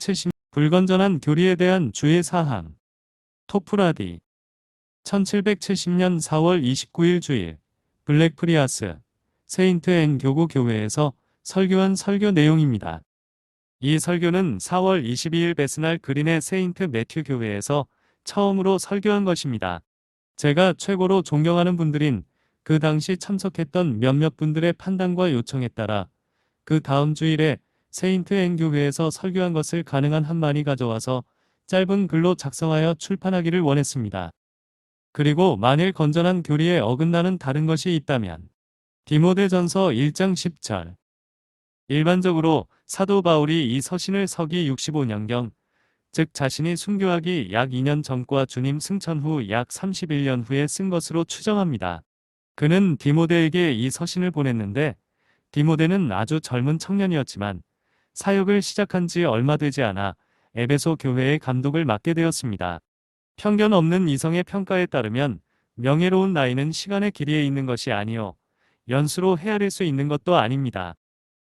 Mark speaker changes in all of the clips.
Speaker 1: 1770 불건전한 교리에 대한 주의 사항 토프라디 1770년 4월 29일 주일 블랙프리아스 세인트 앤 교구 교회에서 설교한 설교 내용입니다. 이 설교는 4월 22일 베스날 그린의 세인트 매튜 교회에서 처음으로 설교한 것입니다. 제가 최고로 존경하는 분들인 그 당시 참석했던 몇몇 분들의 판단과 요청에 따라 그 다음 주일에 세인트 앤 교회에서 설교한 것을 가능한 한 많이 가져와서 짧은 글로 작성하여 출판하기를 원했습니다. 그리고 만일 건전한 교리에 어긋나는 다른 것이 있다면 디모데전서 1장 10절 일반적으로 사도 바울이 이 서신을 서기 65년경 즉 자신이 순교하기 약 2년 전과 주님 승천 후 약 31년 후에 쓴 것으로 추정합니다. 그는 디모데에게 이 서신을 보냈는데 디모데는 아주 젊은 청년이었지만 사역을 시작한 지 얼마 되지 않아 에베소 교회의 감독을 맡게 되었습니다. 편견 없는 이성의 평가에 따르면 명예로운 나이는 시간의 길이에 있는 것이 아니요 연수로 헤아릴 수 있는 것도 아닙니다.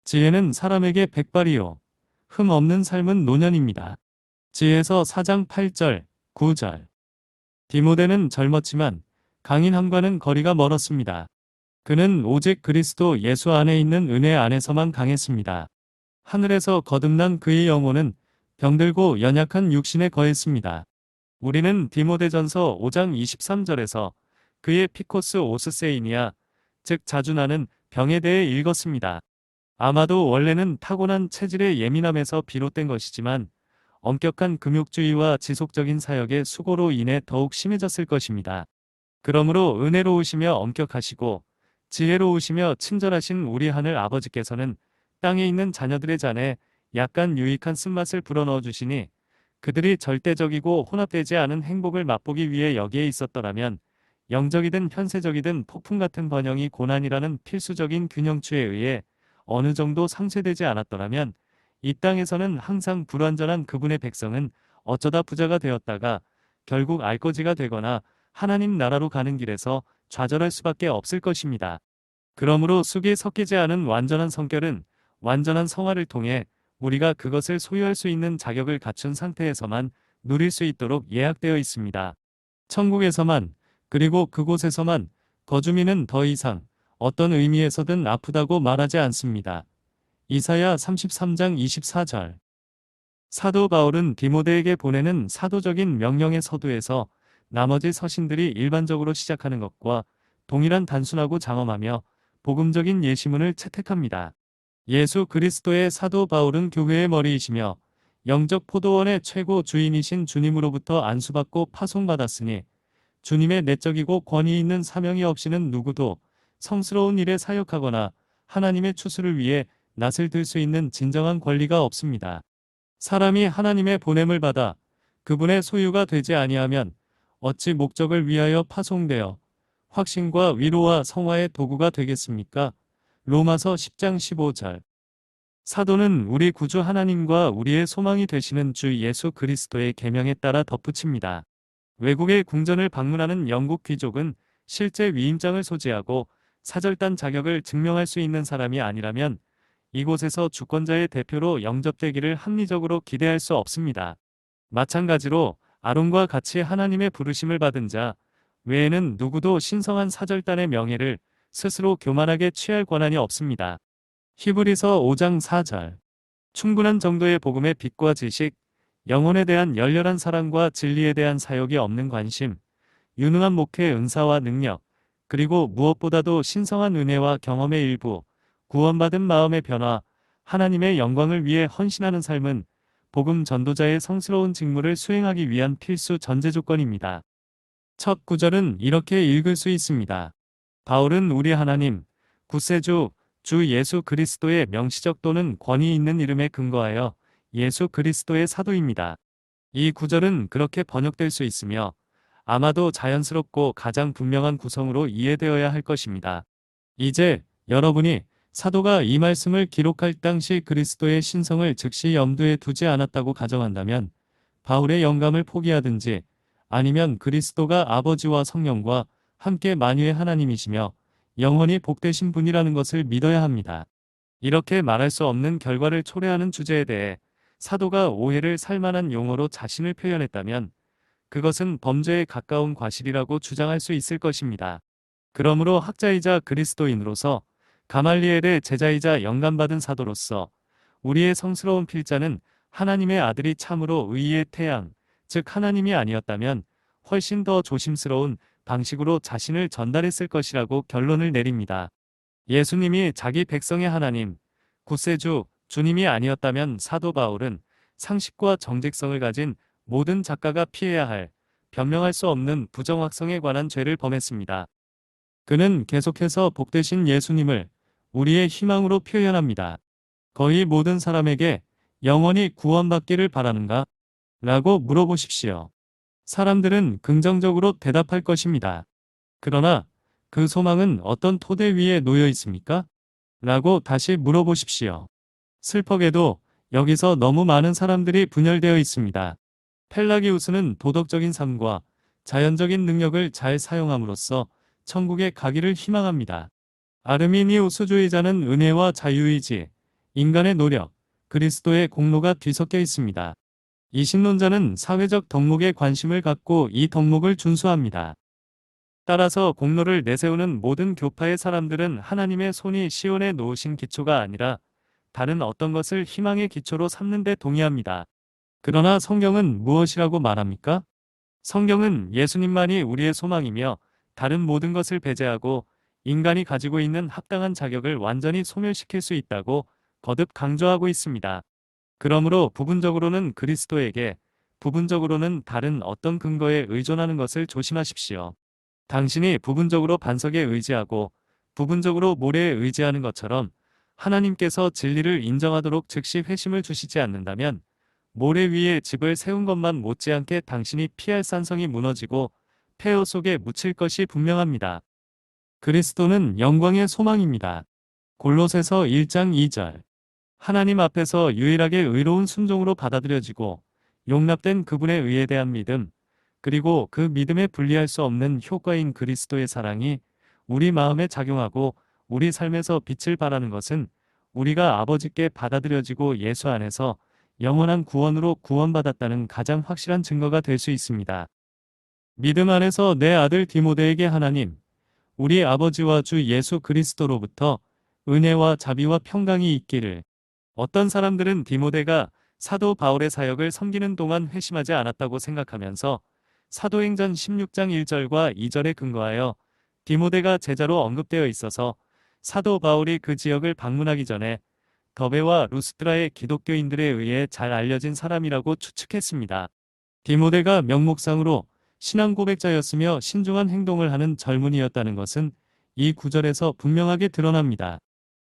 Speaker 1: 지혜는 사람에게 백발이요 흠 없는 삶은 노년입니다. 지혜서 4장 8절, 9절 디모데는 젊었지만 강인함과는 거리가 멀었습니다. 그는 오직 그리스도 예수 안에 있는 은혜 안에서만 강했습니다. 하늘에서 거듭난 그의 영혼은 병들고 연약한 육신에 거했습니다. 우리는 디모데전서 5장 23절에서 그의 피코스 오스세이니아, 즉 자주 나는 병에 대해 읽었습니다. 아마도 원래는 타고난 체질의 예민함에서 비롯된 것이지만 엄격한 금욕주의와 지속적인 사역의 수고로 인해 더욱 심해졌을 것입니다. 그러므로 은혜로우시며 엄격하시고 지혜로우시며 친절하신 우리 하늘 아버지께서는 땅에 있는 자녀들의 잔에 약간 유익한 쓴맛을 불어넣어 주시니 그들이 절대적이고 혼합되지 않은 행복을 맛보기 위해 여기에 있었더라면 영적이든 현세적이든 폭풍 같은 번영이 고난이라는 필수적인 균형추에 의해 어느 정도 상쇄되지 않았더라면 이 땅에서는 항상 불완전한 그분의 백성은 어쩌다 부자가 되었다가 결국 알거지가 되거나 하나님 나라로 가는 길에서 좌절할 수밖에 없을 것입니다. 그러므로 쑥에 섞이지 않은 완전한 성결은 완전한 성화를 통해 우리가 그것을 소유할 수 있는 자격을 갖춘 상태에서만 누릴 수 있도록 예약되어 있습니다. 천국에서만 그리고 그곳에서만 거주민은 더 이상 어떤 의미에서든 아프다고 말하지 않습니다. 이사야 33장 24절 사도 바울은 디모데에게 보내는 사도적인 명령의 서두에서 나머지 서신들이 일반적으로 시작하는 것과 동일한 단순하고 장엄하며 복음적인 예시문을 채택합니다. 예수 그리스도의 사도 바울은 교회의 머리이시며 영적 포도원의 최고 주인이신 주님으로부터 안수받고 파송받았으니 주님의 내적이고 권위 있는 사명이 없이는 누구도 성스러운 일에 사역하거나 하나님의 추수를 위해 낯을 들 수 있는 진정한 권리가 없습니다. 사람이 하나님의 보냄을 받아 그분의 소유가 되지 아니하면 어찌 목적을 위하여 파송되어 확신과 위로와 성화의 도구가 되겠습니까? 로마서 10장 15절 사도는 우리 구주 하나님과 우리의 소망이 되시는 주 예수 그리스도의 계명에 따라 덧붙입니다. 외국의 궁전을 방문하는 영국 귀족은 실제 위임장을 소지하고 사절단 자격을 증명할 수 있는 사람이 아니라면 이곳에서 주권자의 대표로 영접되기를 합리적으로 기대할 수 없습니다. 마찬가지로 아론과 같이 하나님의 부르심을 받은 자 외에는 누구도 신성한 사절단의 명예를 스스로 교만하게 취할 권한이 없습니다. 히브리서 5장 4절 충분한 정도의 복음의 빛과 지식, 영혼에 대한 열렬한 사랑과 진리에 대한 사역이 없는 관심, 유능한 목회 은사와 능력, 그리고 무엇보다도 신성한 은혜와 경험의 일부, 구원받은 마음의 변화, 하나님의 영광을 위해 헌신하는 삶은 복음 전도자의 성스러운 직무를 수행하기 위한 필수 전제 조건입니다. 첫 구절은 이렇게 읽을 수 있습니다. 바울은 우리 하나님, 구세주, 주 예수 그리스도의 명시적 또는 권위 있는 이름에 근거하여 예수 그리스도의 사도입니다. 이 구절은 그렇게 번역될 수 있으며 아마도 자연스럽고 가장 분명한 구성으로 이해되어야 할 것입니다. 이제 여러분이 사도가 이 말씀을 기록할 당시 그리스도의 신성을 즉시 염두에 두지 않았다고 가정한다면 바울의 영감을 포기하든지 아니면 그리스도가 아버지와 성령과 함께 만유의 하나님이시며 영원히 복되신 분이라는 것을 믿어야 합니다. 이렇게 말할 수 없는 결과를 초래하는 주제에 대해 사도가 오해를 살 만한 용어로 자신을 표현했다면 그것은 범죄에 가까운 과실이라고 주장할 수 있을 것입니다. 그러므로 학자이자 그리스도인으로서 가말리엘의 제자이자 영감받은 사도로서 우리의 성스러운 필자는 하나님의 아들이 참으로 의의 태양, 즉 하나님이 아니었다면 훨씬 더 조심스러운 방식으로 자신을 전달했을 것이라고 결론을 내립니다. 예수님이 자기 백성의 하나님, 구세주, 주님이 아니었다면 사도 바울은 상식과 정직성을 가진 모든 작가가 피해야 할 변명할 수 없는 부정확성에 관한 죄를 범했습니다. 그는 계속해서 복되신 예수님을 우리의 희망으로 표현합니다. 거의 모든 사람에게 영원히 구원받기를 바라는가? 라고 물어보십시오. 사람들은 긍정적으로 대답할 것입니다. 그러나 그 소망은 어떤 토대 위에 놓여 있습니까? 라고 다시 물어보십시오. 슬퍼게도 여기서 너무 많은 사람들이 분열되어 있습니다. 펠라기우스는 도덕적인 삶과 자연적인 능력을 잘 사용함으로써 천국에 가기를 희망합니다. 아르미니우스주의자는 은혜와 자유의지, 인간의 노력, 그리스도의 공로가 뒤섞여 있습니다. 이 신론자는 사회적 덕목에 관심을 갖고 이 덕목을 준수합니다. 따라서 공로를 내세우는 모든 교파의 사람들은 하나님의 손이 시온에 놓으신 기초가 아니라 다른 어떤 것을 희망의 기초로 삼는 데 동의합니다. 그러나 성경은 무엇이라고 말합니까? 성경은 예수님만이 우리의 소망이며 다른 모든 것을 배제하고 인간이 가지고 있는 합당한 자격을 완전히 소멸시킬 수 있다고 거듭 강조하고 있습니다. 그러므로 부분적으로는 그리스도에게, 부분적으로는 다른 어떤 근거에 의존하는 것을 조심하십시오. 당신이 부분적으로 반석에 의지하고 부분적으로 모래에 의지하는 것처럼 하나님께서 진리를 인정하도록 즉시 회심을 주시지 않는다면 모래 위에 집을 세운 것만 못지않게 당신이 피할 산성이 무너지고 폐허 속에 묻힐 것이 분명합니다. 그리스도는 영광의 소망입니다. 골로새서 1장 2절 하나님 앞에서 유일하게 의로운 순종으로 받아들여지고 용납된 그분의 의에 대한 믿음, 그리고 그 믿음에 분리할 수 없는 효과인 그리스도의 사랑이 우리 마음에 작용하고 우리 삶에서 빛을 발하는 것은 우리가 아버지께 받아들여지고 예수 안에서 영원한 구원으로 구원받았다는 가장 확실한 증거가 될 수 있습니다. 믿음 안에서 내 아들 디모데에게 하나님, 우리 아버지와 주 예수 그리스도로부터 은혜와 자비와 평강이 있기를. 어떤 사람들은 디모데가 사도 바울의 사역을 섬기는 동안 회심하지 않았다고 생각하면서 사도행전 16장 1절과 2절에 근거하여 디모데가 제자로 언급되어 있어서 사도 바울이 그 지역을 방문하기 전에 더베와 루스트라의 기독교인들에 의해 잘 알려진 사람이라고 추측했습니다. 디모데가 명목상으로 신앙 고백자였으며 신중한 행동을 하는 젊은이였다는 것은 이 구절에서 분명하게 드러납니다.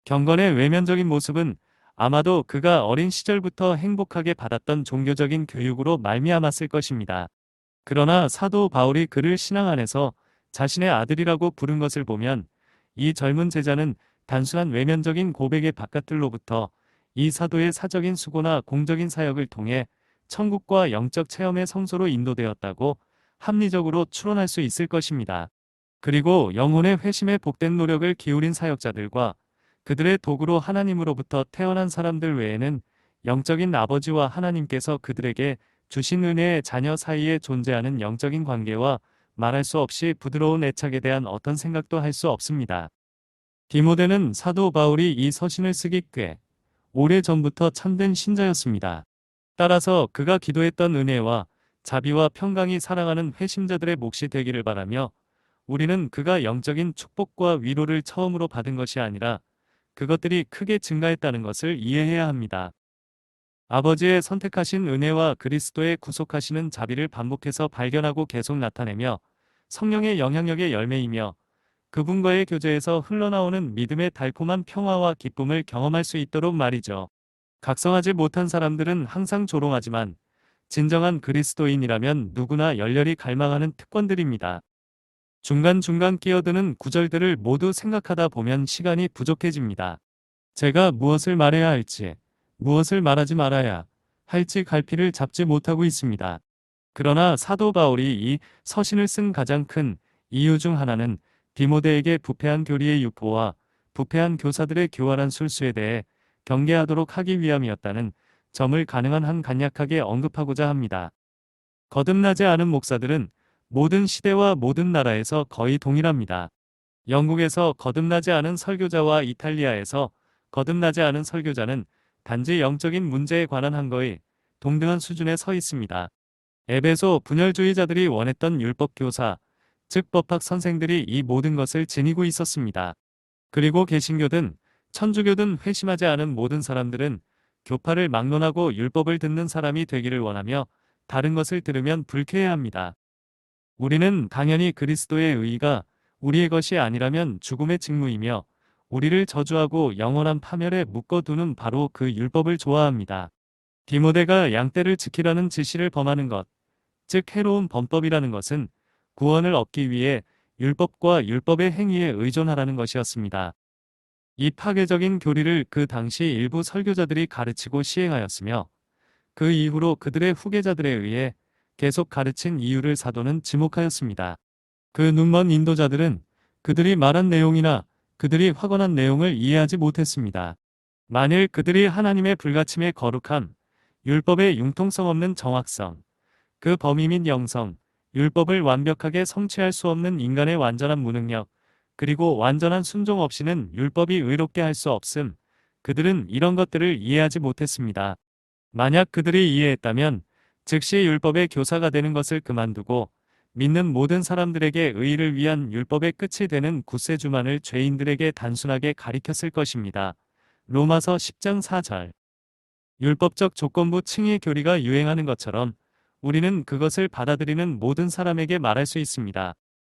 Speaker 1: 경건의 외면적인 모습은 아마도 그가 어린 시절부터 행복하게 받았던 종교적인 교육으로 말미암았을 것입니다. 그러나 사도 바울이 그를 신앙 안에서 자신의 아들이라고 부른 것을 보면 이 젊은 제자는 단순한 외면적인 고백의 바깥들로부터 이 사도의 사적인 수고나 공적인 사역을 통해 천국과 영적 체험의 성소로 인도되었다고 합리적으로 추론할 수 있을 것입니다. 그리고 영혼의 회심에 복된 노력을 기울인 사역자들과 그들의 도구로 하나님으로부터 태어난 사람들 외에는 영적인 아버지와 하나님께서 그들에게 주신 은혜의 자녀 사이에 존재하는 영적인 관계와 말할 수 없이 부드러운 애착에 대한 어떤 생각도 할 수 없습니다. 디모데는 사도 바울이 이 서신을 쓰기 꽤 오래 전부터 참된 신자였습니다. 따라서 그가 기도했던 은혜와 자비와 평강이 사랑하는 회심자들의 몫이 되기를 바라며 우리는 그가 영적인 축복과 위로를 처음으로 받은 것이 아니라 그것들이 크게 증가했다는 것을 이해해야 합니다. 아버지의 선택하신 은혜와 그리스도의 구속하시는 자비를 반복해서 발견하고 계속 나타내며 성령의 영향력의 열매이며 그분과의 교제에서 흘러나오는 믿음의 달콤한 평화와 기쁨을 경험할 수 있도록 말이죠. 각성하지 못한 사람들은 항상 조롱하지만 진정한 그리스도인이라면 누구나 열렬히 갈망하는 특권들입니다. 중간중간 끼어드는 구절들을 모두 생각하다 보면 시간이 부족해집니다. 제가 무엇을 말해야 할지, 무엇을 말하지 말아야 할지 갈피를 잡지 못하고 있습니다. 그러나 사도 바울이 이 서신을 쓴 가장 큰 이유 중 하나는 디모데에게 부패한 교리의 유포와 부패한 교사들의 교활한 술수에 대해 경계하도록 하기 위함이었다는 점을 가능한 한 간략하게 언급하고자 합니다. 거듭나지 않은 목사들은 모든 시대와 모든 나라에서 거의 동일합니다. 영국에서 거듭나지 않은 설교자와 이탈리아에서 거듭나지 않은 설교자는 단지 영적인 문제에 관한 한거의 동등한 수준에 서 있습니다. 에베소 분열주의자들이 원했던 율법 교사, 즉 법학 선생들이 이 모든 것을 지니고 있었습니다. 그리고 개신교든 천주교든 회심하지 않은 모든 사람들은 교파를 막론하고 율법을 듣는 사람이 되기를 원하며 다른 것을 들으면 불쾌해합니다. 우리는 당연히 그리스도의 의의가 우리의 것이 아니라면 죽음의 직무이며 우리를 저주하고 영원한 파멸에 묶어두는 바로 그 율법을 좋아합니다. 디모데가 양떼를 지키라는 지시를 범하는 것, 즉 해로운 범법이라는 것은 구원을 얻기 위해 율법과 율법의 행위에 의존하라는 것이었습니다. 이 파괴적인 교리를 그 당시 일부 설교자들이 가르치고 시행하였으며 그 이후로 그들의 후계자들에 의해 계속 가르친 이유를 사도는 지목하였습니다. 그 눈먼 인도자들은 그들이 말한 내용이나 그들이 확언한 내용을 이해하지 못했습니다. 만일 그들이 하나님의 불가침의 거룩함, 율법의 융통성 없는 정확성, 그 범위 및 영성, 율법을 완벽하게 성취할 수 없는 인간의 완전한 무능력, 그리고 완전한 순종 없이는 율법이 의롭게 할 수 없음, 그들은 이런 것들을 이해하지 못했습니다. 만약 그들이 이해했다면 즉시 율법의 교사가 되는 것을 그만두고 믿는 모든 사람들에게 의의를 위한 율법의 끝이 되는 구세주만을 죄인들에게 단순하게 가리켰을 것입니다. 로마서 10장 4절 율법적 조건부 층의 교리가 유행하는 것처럼 우리는 그것을 받아들이는 모든 사람에게 말할 수 있습니다.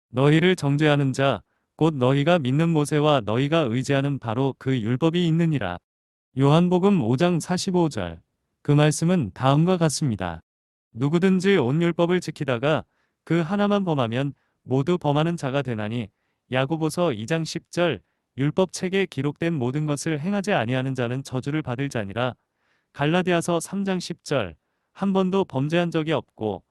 Speaker 1: 너희를 정죄하는 자, 곧 너희가 믿는 모세와 너희가 의지하는 바로 그 율법이 있느니라. 요한복음 5장 45절. 그 말씀은 다음과 같습니다. 누구든지 온 율법을 지키다가 그 하나만 범하면 모두 범하는 자가 되나니 야고보서 2장 10절 율법 책에 기록된 모든 것을 행하지 아니하는 자는 저주를 받을 자니라. 갈라디아서 3장 10절 한 번도 범죄한 적이 없고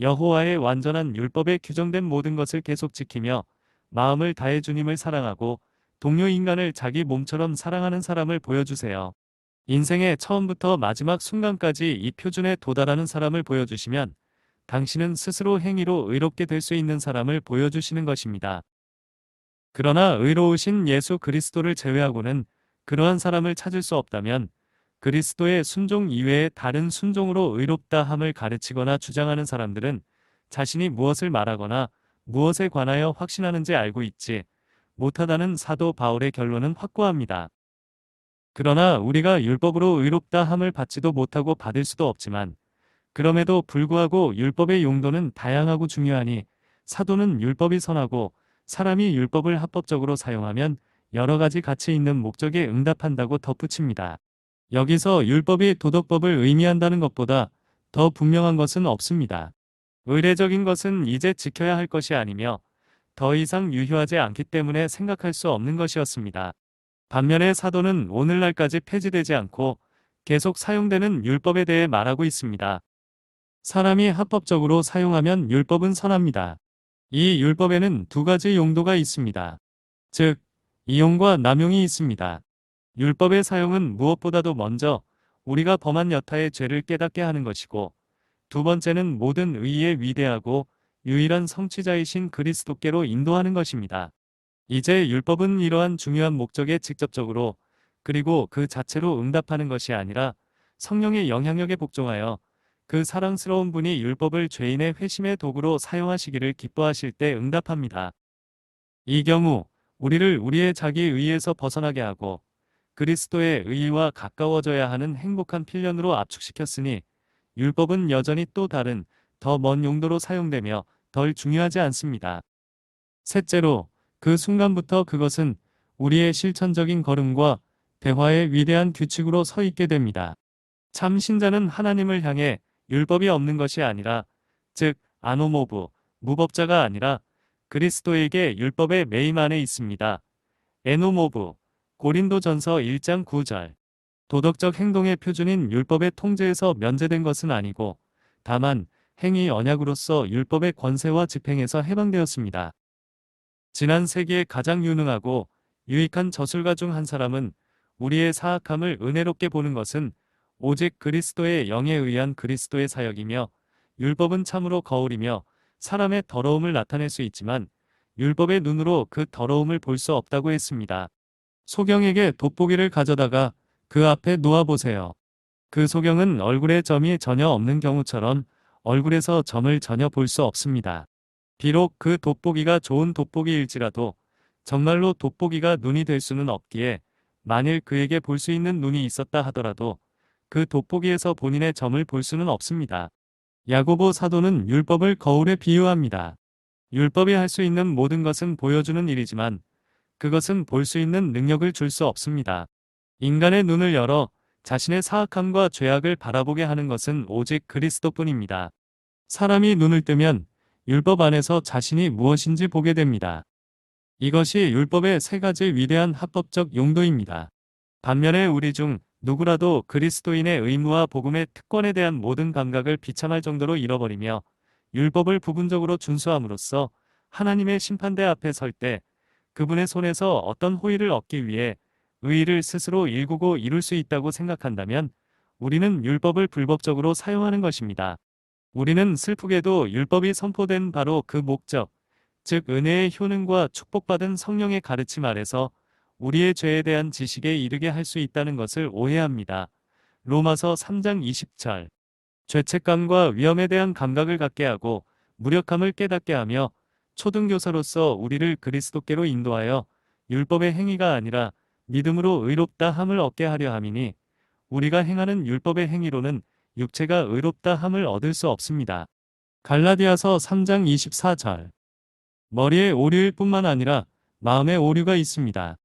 Speaker 1: 여호와의 완전한 율법에 규정된 모든 것을 계속 지키며 마음을 다해 주님을 사랑하고 동료 인간을 자기 몸처럼 사랑하는 사람을 보여주세요. 인생의 처음부터 마지막 순간까지 이 표준에 도달하는 사람을 보여주시면 당신은 스스로 행위로 의롭게 될 수 있는 사람을 보여주시는 것입니다. 그러나 의로우신 예수 그리스도를 제외하고는 그러한 사람을 찾을 수 없다면 그리스도의 순종 이외의 다른 순종으로 의롭다 함을 가르치거나 주장하는 사람들은 자신이 무엇을 말하거나 무엇에 관하여 확신하는지 알고 있지 못하다는 사도 바울의 결론은 확고합니다. 그러나 우리가 율법으로 의롭다 함을 받지도 못하고 받을 수도 없지만 그럼에도 불구하고 율법의 용도는 다양하고 중요하니 사도는 율법이 선하고 사람이 율법을 합법적으로 사용하면 여러 가지 가치 있는 목적에 응답한다고 덧붙입니다. 여기서 율법이 도덕법을 의미한다는 것보다 더 분명한 것은 없습니다. 의례적인 것은 이제 지켜야 할 것이 아니며 더 이상 유효하지 않기 때문에 생각할 수 없는 것이었습니다. 반면에 사도는 오늘날까지 폐지되지 않고 계속 사용되는 율법에 대해 말하고 있습니다. 사람이 합법적으로 사용하면 율법은 선합니다. 이 율법에는 두 가지 용도가 있습니다. 즉, 이용과 남용이 있습니다. 율법의 사용은 무엇보다도 먼저 우리가 범한 여타의 죄를 깨닫게 하는 것이고 두 번째는 모든 의의 위대하고 유일한 성취자이신 그리스도께로 인도하는 것입니다. 이제 율법은 이러한 중요한 목적에 직접적으로 그리고 그 자체로 응답하는 것이 아니라 성령의 영향력에 복종하여 그 사랑스러운 분이 율법을 죄인의 회심의 도구로 사용하시기를 기뻐하실 때 응답합니다. 이 경우 우리를 우리의 자기 의에서 벗어나게 하고 그리스도의 의와 가까워져야 하는 행복한 필연으로 압축시켰으니 율법은 여전히 또 다른 더 먼 용도로 사용되며 덜 중요하지 않습니다. 셋째로 그 순간부터 그것은 우리의 실천적인 걸음과 대화의 위대한 규칙으로 서 있게 됩니다. 참 신자는 하나님을 향해 율법이 없는 것이 아니라 즉 아노모브 무법자가 아니라 그리스도에게 율법의 매임 안에 있습니다. 에노모브 고린도전서 1장 9절. 도덕적 행동의 표준인 율법의 통제에서 면제된 것은 아니고 다만 행위 언약으로서 율법의 권세와 집행에서 해방되었습니다. 지난 세기에 가장 유능하고 유익한 저술가 중 한 사람은 우리의 사악함을 은혜롭게 보는 것은 오직 그리스도의 영에 의한 그리스도의 사역이며 율법은 참으로 거울이며 사람의 더러움을 나타낼 수 있지만 율법의 눈으로 그 더러움을 볼 수 없다고 했습니다. 소경에게 돋보기를 가져다가 그 앞에 놓아보세요. 그 소경은 얼굴에 점이 전혀 없는 경우처럼 얼굴에서 점을 전혀 볼 수 없습니다. 비록 그 돋보기가 좋은 돋보기일지라도 정말로 돋보기가 눈이 될 수는 없기에 만일 그에게 볼 수 있는 눈이 있었다 하더라도 그 돋보기에서 본인의 점을 볼 수는 없습니다. 야고보 사도는 율법을 거울에 비유합니다. 율법이 할 수 있는 모든 것은 보여주는 일이지만 그것은 볼 수 있는 능력을 줄 수 없습니다. 인간의 눈을 열어 자신의 사악함과 죄악을 바라보게 하는 것은 오직 그리스도뿐입니다. 사람이 눈을 뜨면 율법 안에서 자신이 무엇인지 보게 됩니다. 이것이 율법의 세 가지 위대한 합법적 용도입니다. 반면에 우리 중 누구라도 그리스도인의 의무와 복음의 특권에 대한 모든 감각을 비참할 정도로 잃어버리며 율법을 부분적으로 준수함으로써 하나님의 심판대 앞에 설 때 그분의 손에서 어떤 호의를 얻기 위해 의의를 스스로 일구고 이룰 수 있다고 생각한다면 우리는 율법을 불법적으로 사용하는 것입니다. 우리는 슬프게도 율법이 선포된 바로 그 목적, 즉 은혜의 효능과 축복받은 성령의 가르침 아래서 우리의 죄에 대한 지식에 이르게 할 수 있다는 것을 오해합니다. 로마서 3장 20절 죄책감과 위험에 대한 감각을 갖게 하고 무력함을 깨닫게 하며 초등교사로서 우리를 그리스도께로 인도하여 율법의 행위가 아니라 믿음으로 의롭다 함을 얻게 하려 함이니 우리가 행하는 율법의 행위로는 육체가 의롭다 함을 얻을 수 없습니다. 갈라디아서 3장 24절 머리에 오류일 뿐만 아니라 마음에 오류가 있습니다.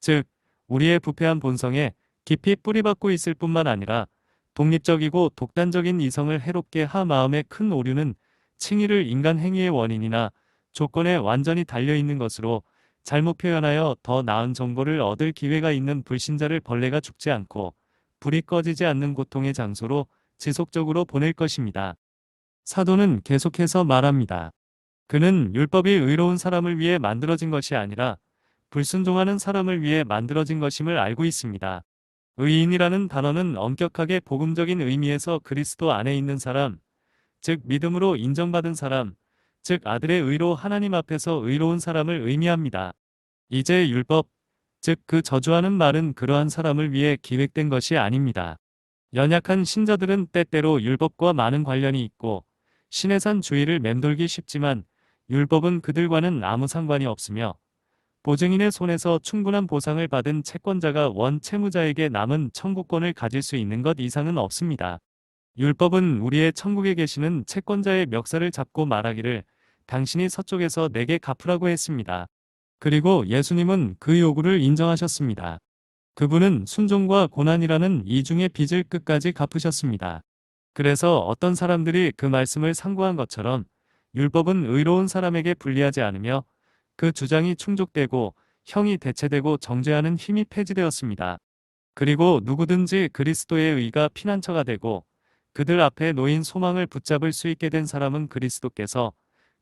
Speaker 1: 즉, 우리의 부패한 본성에 깊이 뿌리박고 있을 뿐만 아니라 독립적이고 독단적인 이성을 해롭게 하 마음의 큰 오류는 칭의를 인간 행위의 원인이나 조건에 완전히 달려있는 것으로 잘못 표현하여 더 나은 정보를 얻을 기회가 있는 불신자를 벌레가 죽지 않고 불이 꺼지지 않는 고통의 장소로 지속적으로 보낼 것입니다. 사도는 계속해서 말합니다. 그는 율법이 의로운 사람을 위해 만들어진 것이 아니라 불순종하는 사람을 위해 만들어진 것임을 알고 있습니다. 의인이라는 단어는 엄격하게 복음적인 의미에서 그리스도 안에 있는 사람, 즉 믿음으로 인정받은 사람, 즉 아들의 의로 하나님 앞에서 의로운 사람을 의미합니다. 이제 율법, 즉 그 저주하는 말은 그러한 사람을 위해 기획된 것이 아닙니다. 연약한 신자들은 때때로 율법과 많은 관련이 있고 신의 산 주의를 맴돌기 쉽지만 율법은 그들과는 아무 상관이 없으며 보증인의 손에서 충분한 보상을 받은 채권자가 원 채무자에게 남은 청구권을 가질 수 있는 것 이상은 없습니다. 율법은 우리의 천국에 계시는 채권자의 멱살을 잡고 말하기를 당신이 서쪽에서 내게 갚으라고 했습니다. 그리고 예수님은 그 요구를 인정하셨습니다. 그분은 순종과 고난이라는 이중의 빚을 끝까지 갚으셨습니다. 그래서 어떤 사람들이 그 말씀을 상고한 것처럼 율법은 의로운 사람에게 불리하지 않으며 그 주장이 충족되고 형이 대체되고 정죄하는 힘이 폐지되었습니다. 그리고 누구든지 그리스도의 의가 피난처가 되고 그들 앞에 놓인 소망을 붙잡을 수 있게 된 사람은 그리스도께서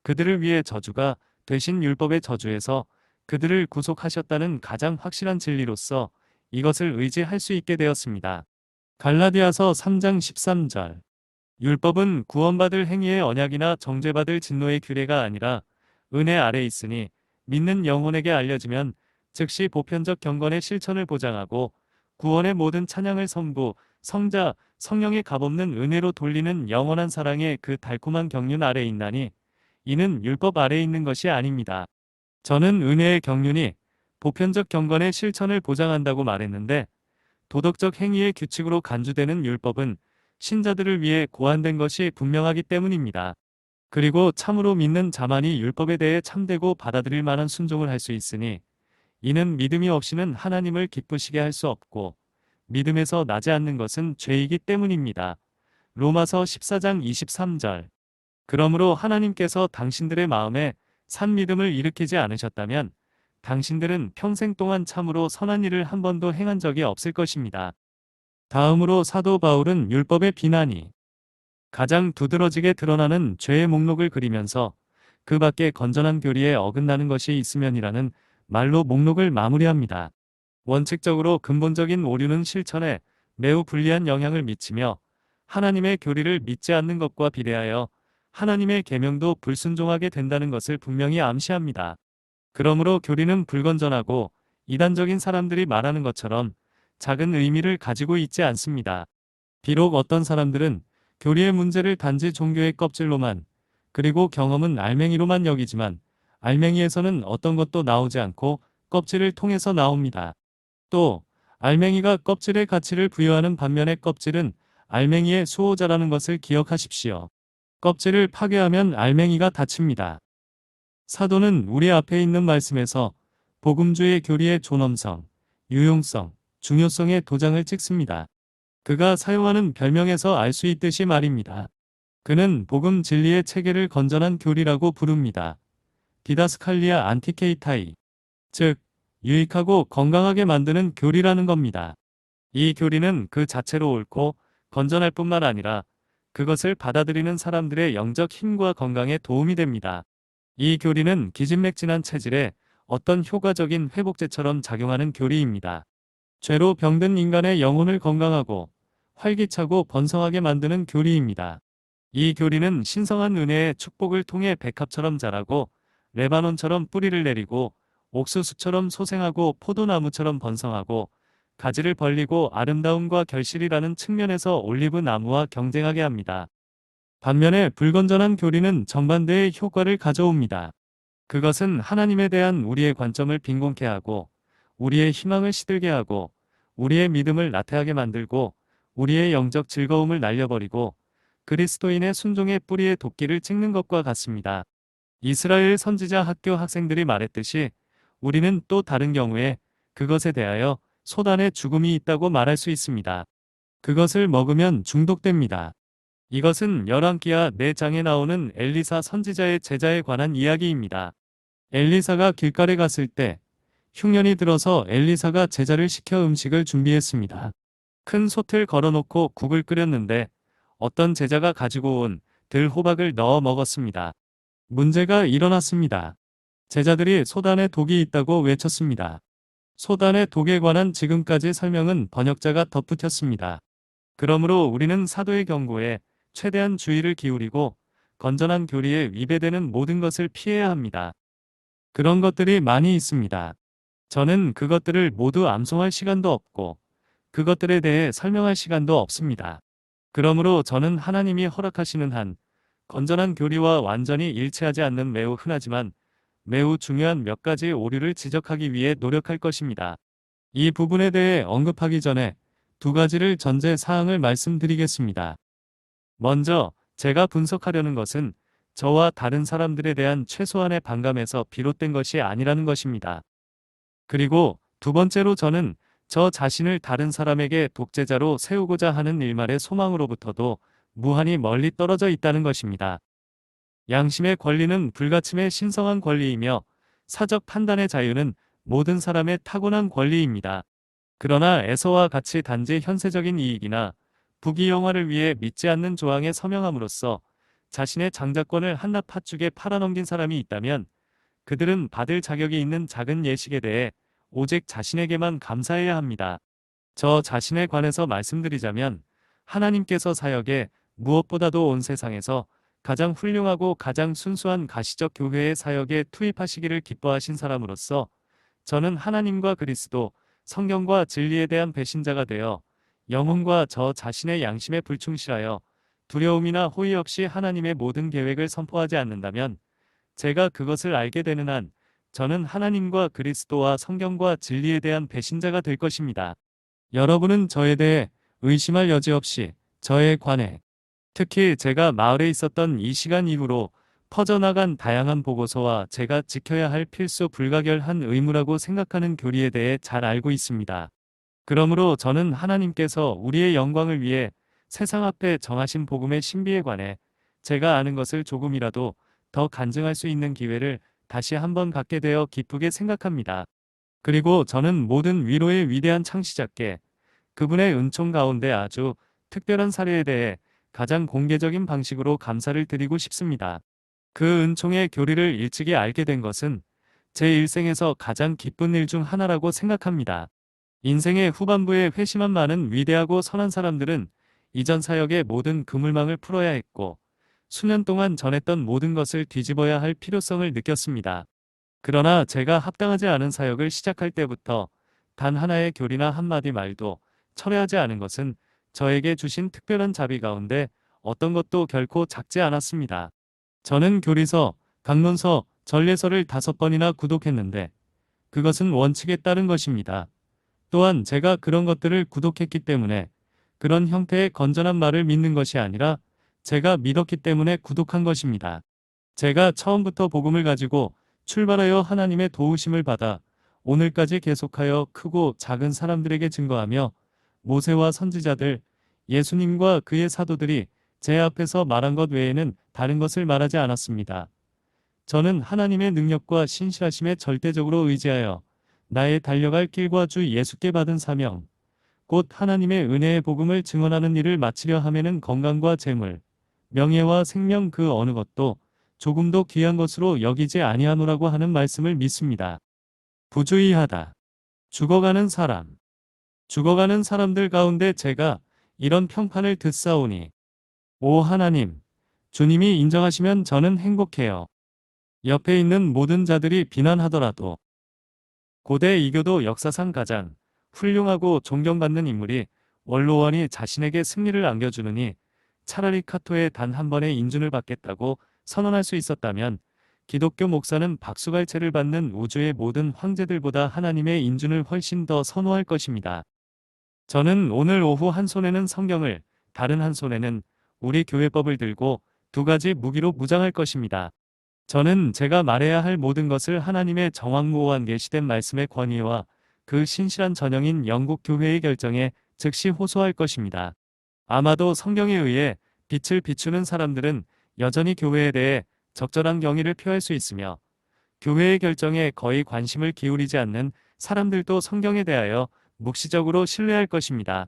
Speaker 1: 그들을 위해 저주가 되신 율법의 저주에서 그들을 구속하셨다는 가장 확실한 진리로서 이것을 의지할 수 있게 되었습니다. 갈라디아서 3장 13절 율법은 구원받을 행위의 언약이나 정죄받을 진노의 규례가 아니라 은혜 아래 있으니 믿는 영혼에게 알려지면 즉시 보편적 경건의 실천을 보장하고 구원의 모든 찬양을 성부, 성자, 성령의 값없는 은혜로 돌리는 영원한 사랑의 그 달콤한 경륜 아래 있나니 이는 율법 아래 있는 것이 아닙니다. 저는 은혜의 경륜이 보편적 경건의 실천을 보장한다고 말했는데 도덕적 행위의 규칙으로 간주되는 율법은 신자들을 위해 고안된 것이 분명하기 때문입니다. 그리고 참으로 믿는 자만이 율법에 대해 참되고 받아들일 만한 순종을 할 수 있으니 이는 믿음이 없이는 하나님을 기쁘시게 할 수 없고 믿음에서 나지 않는 것은 죄이기 때문입니다. 로마서 14장 23절 그러므로 하나님께서 당신들의 마음에 산 믿음을 일으키지 않으셨다면 당신들은 평생 동안 참으로 선한 일을 한 번도 행한 적이 없을 것입니다. 다음으로 사도 바울은 율법의 비난이 가장 두드러지게 드러나는 죄의 목록을 그리면서 그 밖에 건전한 교리에 어긋나는 것이 있으면이라는 말로 목록을 마무리합니다. 원칙적으로 근본적인 오류는 실천에 매우 불리한 영향을 미치며 하나님의 교리를 믿지 않는 것과 비례하여 하나님의 계명도 불순종하게 된다는 것을 분명히 암시합니다. 그러므로 교리는 불건전하고 이단적인 사람들이 말하는 것처럼 작은 의미를 가지고 있지 않습니다. 비록 어떤 사람들은 교리의 문제를 단지 종교의 껍질로만 그리고 경험은 알맹이로만 여기지만 알맹이에서는 어떤 것도 나오지 않고 껍질을 통해서 나옵니다. 또 알맹이가 껍질의 가치를 부여하는 반면에 껍질은 알맹이의 수호자라는 것을 기억하십시오. 껍질을 파괴하면 알맹이가 다칩니다. 사도는 우리 앞에 있는 말씀에서 복음주의 교리의 존엄성, 유용성, 중요성의 도장을 찍습니다. 그가 사용하는 별명에서 알 수 있듯이 말입니다. 그는 복음 진리의 체계를 건전한 교리라고 부릅니다. 디다스칼리아 안티케이타이, 즉 유익하고 건강하게 만드는 교리라는 겁니다. 이 교리는 그 자체로 옳고 건전할 뿐만 아니라 그것을 받아들이는 사람들의 영적 힘과 건강에 도움이 됩니다. 이 교리는 기진맥진한 체질에 어떤 효과적인 회복제처럼 작용하는 교리입니다. 죄로 병든 인간의 영혼을 건강하고 활기차고 번성하게 만드는 교리입니다. 이 교리는 신성한 은혜의 축복을 통해 백합처럼 자라고 레바논처럼 뿌리를 내리고 옥수수처럼 소생하고 포도나무처럼 번성하고 가지를 벌리고 아름다움과 결실이라는 측면에서 올리브 나무와 경쟁하게 합니다. 반면에 불건전한 교리는 정반대의 효과를 가져옵니다. 그것은 하나님에 대한 우리의 관점을 빈곤케 하고 우리의 희망을 시들게 하고 우리의 믿음을 나태하게 만들고 우리의 영적 즐거움을 날려버리고 그리스도인의 순종의 뿌리에 도끼를 찍는 것과 같습니다. 이스라엘 선지자 학교 학생들이 말했듯이 우리는 또 다른 경우에 그것에 대하여 소단의 죽음이 있다고 말할 수 있습니다. 그것을 먹으면 중독됩니다. 이것은 열왕기하 4장에 나오는 엘리사 선지자의 제자에 관한 이야기입니다. 엘리사가 길가에 갔을 때 흉년이 들어서 엘리사가 제자를 시켜 음식을 준비했습니다. 큰 솥을 걸어놓고 국을 끓였는데 어떤 제자가 가지고 온 들호박을 넣어 먹었습니다. 문제가 일어났습니다. 제자들이 소단에 독이 있다고 외쳤습니다. 소단의 독에 관한 지금까지 설명은 번역자가 덧붙였습니다. 그러므로 우리는 사도의 경고에 최대한 주의를 기울이고 건전한 교리에 위배되는 모든 것을 피해야 합니다. 그런 것들이 많이 있습니다. 저는 그것들을 모두 암송할 시간도 없고 그것들에 대해 설명할 시간도 없습니다. 그러므로 저는 하나님이 허락하시는 한 건전한 교리와 완전히 일치하지 않는 매우 흔하지만 매우 중요한 몇 가지 오류를 지적하기 위해 노력할 것입니다. 이 부분에 대해 언급하기 전에 두 가지를 전제 사항을 말씀드리겠습니다. 먼저 제가 분석하려는 것은 저와 다른 사람들에 대한 최소한의 반감에서 비롯된 것이 아니라는 것입니다. 그리고 두 번째로 저는 저 자신을 다른 사람에게 독재자로 세우고자 하는 일말의 소망으로부터도 무한히 멀리 떨어져 있다는 것입니다. 양심의 권리는 불가침의 신성한 권리이며 사적 판단의 자유는 모든 사람의 타고난 권리입니다. 그러나 에서와 같이 단지 현세적인 이익이나 부귀영화를 위해 믿지 않는 조항에 서명함으로써 자신의 장자권을 한낱 팥죽에 팔아넘긴 사람이 있다면 그들은 받을 자격이 있는 작은 예식에 대해 오직 자신에게만 감사해야 합니다. 저 자신에 관해서 말씀드리자면 하나님께서 사역에 무엇보다도 온 세상에서 가장 훌륭하고 가장 순수한 가시적 교회의 사역에 투입하시기를 기뻐하신 사람으로서 저는 하나님과 그리스도, 성경과 진리에 대한 배신자가 되어 영혼과 저 자신의 양심에 불충실하여 두려움이나 호의 없이 하나님의 모든 계획을 선포하지 않는다면 제가 그것을 알게 되는 한 저는 하나님과 그리스도와 성경과 진리에 대한 배신자가 될 것입니다. 여러분은 저에 대해 의심할 여지 없이 저에 관해 특히 제가 마을에 있었던 이 시간 이후로 퍼져나간 다양한 보고서와 제가 지켜야 할 필수 불가결한 의무라고 생각하는 교리에 대해 잘 알고 있습니다. 그러므로 저는 하나님께서 우리의 영광을 위해 세상 앞에 정하신 복음의 신비에 관해 제가 아는 것을 조금이라도 더 간증할 수 있는 기회를 다시 한번 갖게 되어 기쁘게 생각합니다. 그리고 저는 모든 위로의 위대한 창시자께 그분의 은총 가운데 아주 특별한 사례에 대해 가장 공개적인 방식으로 감사를 드리고 싶습니다. 그 은총의 교리를 일찍이 알게 된 것은 제 일생에서 가장 기쁜 일 중 하나라고 생각합니다. 인생의 후반부에 회심한 많은 위대하고 선한 사람들은 이전 사역의 모든 그물망을 풀어야 했고 수년 동안 전했던 모든 것을 뒤집어야 할 필요성을 느꼈습니다. 그러나 제가 합당하지 않은 사역을 시작할 때부터 단 하나의 교리나 한마디 말도 철회하지 않은 것은 저에게 주신 특별한 자비 가운데 어떤 것도 결코 작지 않았습니다. 저는 교리서, 강론서, 전례서를 다섯 번이나 구독했는데 그것은 원칙에 따른 것입니다. 또한 제가 그런 것들을 구독했기 때문에 그런 형태의 건전한 말을 믿는 것이 아니라 제가 믿었기 때문에 구독한 것입니다. 제가 처음부터 복음을 가지고 출발하여 하나님의 도우심을 받아 오늘까지 계속하여 크고 작은 사람들에게 증거하며 모세와 선지자들, 예수님과 그의 사도들이 제 앞에서 말한 것 외에는 다른 것을 말하지 않았습니다. 저는 하나님의 능력과 신실하심에 절대적으로 의지하여 나의 달려갈 길과 주 예수께 받은 사명, 곧 하나님의 은혜의 복음을 증언하는 일을 마치려 함에는 건강과 재물, 명예와 생명 그 어느 것도 조금도 귀한 것으로 여기지 아니하노라고 하는 말씀을 믿습니다. 부주의하다. 죽어가는 사람. 죽어가는 사람들 가운데 제가 이런 평판을 듣사오니 오 하나님, 주님이 인정하시면 저는 행복해요. 옆에 있는 모든 자들이 비난하더라도 고대 이교도 역사상 가장 훌륭하고 존경받는 인물이 원로원이 자신에게 승리를 안겨주느니 차라리 카토에 단한 번의 인준을 받겠다고 선언할 수 있었다면 기독교 목사는 박수갈채를 받는 우주의 모든 황제들보다 하나님의 인준을 훨씬 더 선호할 것입니다. 저는 오늘 오후 한 손에는 성경을, 다른 한 손에는 우리 교회법을 들고 두 가지 무기로 무장할 것입니다. 저는 제가 말해야 할 모든 것을 하나님의 정황무호한 계시된 말씀의 권위와 그 신실한 전형인 영국 교회의 결정에 즉시 호소할 것입니다. 아마도 성경에 의해 빛을 비추는 사람들은 여전히 교회에 대해 적절한 경의를 표할 수 있으며 교회의 결정에 거의 관심을 기울이지 않는 사람들도 성경에 대하여 묵시적으로 신뢰할 것입니다.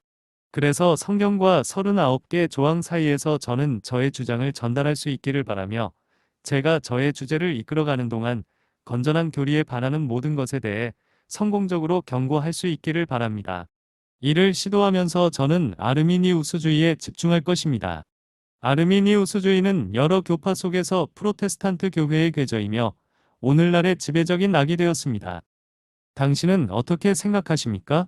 Speaker 1: 그래서 성경과 39개 조항 사이에서 저는 저의 주장을 전달할 수 있기를 바라며 제가 저의 주제를 이끌어가는 동안 건전한 교리에 반하는 모든 것에 대해 성공적으로 경고할 수 있기를 바랍니다. 이를 시도하면서 저는 아르미니우스주의에 집중할 것입니다. 아르미니우스주의는 여러 교파 속에서 프로테스탄트 교회의 궤저이며 오늘날의 지배적인 악이 되었습니다. 당신은 어떻게 생각하십니까?